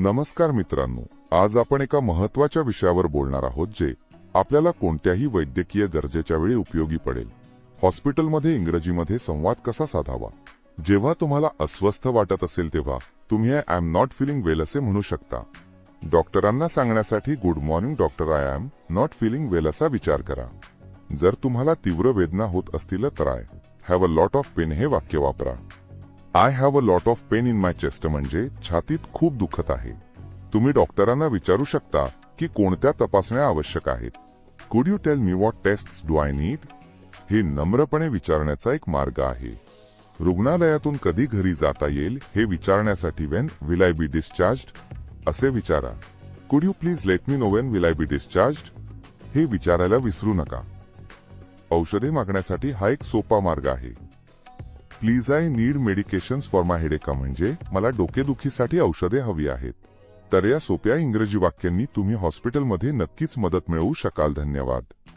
नमस्कार मित्रांनो आज आपण एका महत्त्वाच्या विषयावर बोलणार आहोत जे आपल्याला कोणत्याही वैद्यकीय गरजेच्या वेळी उपयोगी पडेल. हॉस्पिटलमध्ये इंग्रजीमध्ये संवाद कसा साधावा? जेव्हा तुम्हाला अस्वस्थ वाटत असेल तेव्हा तुम्ही I am not feeling well असे म्हणू शकता. डॉक्टरांना सांगण्यासाठी good morning doctor. I am not feeling well असा विचार करा. जर तुम्हाला तीव्र वेदना होत असतील तर I have a lot of pain हे वाक्य वापरा. I have a lot of pain in my chest म्हणजे छातीत खूप दुखत आहे. तुम्ही डॉक्टरांना विचारू शकता की कोणत्या तपासण्या आवश्यक आहेत. Could you tell me what test do I need हे नम्रपणे विचारण्याचा एक मार्ग आहे. रुग्णालयातून कधी घरी जाता येईल हे विचारण्यासाठी when will I be discharge असे विचारा. Could you please let me know when will I be discharge हे विचारायला विसरू नका. औषधे मागण्यासाठी हा एक सोपा मार्ग आहे. Please I need medications for my headache म्हणजे मला डोकेदुखीसाठी औषधे हवी आहेत. तर या सोप्या इंग्रजी वाक्यांनी तुम्ही हॉस्पिटलमध्ये नक्कीच मदत मिळवू शकाल. धन्यवाद.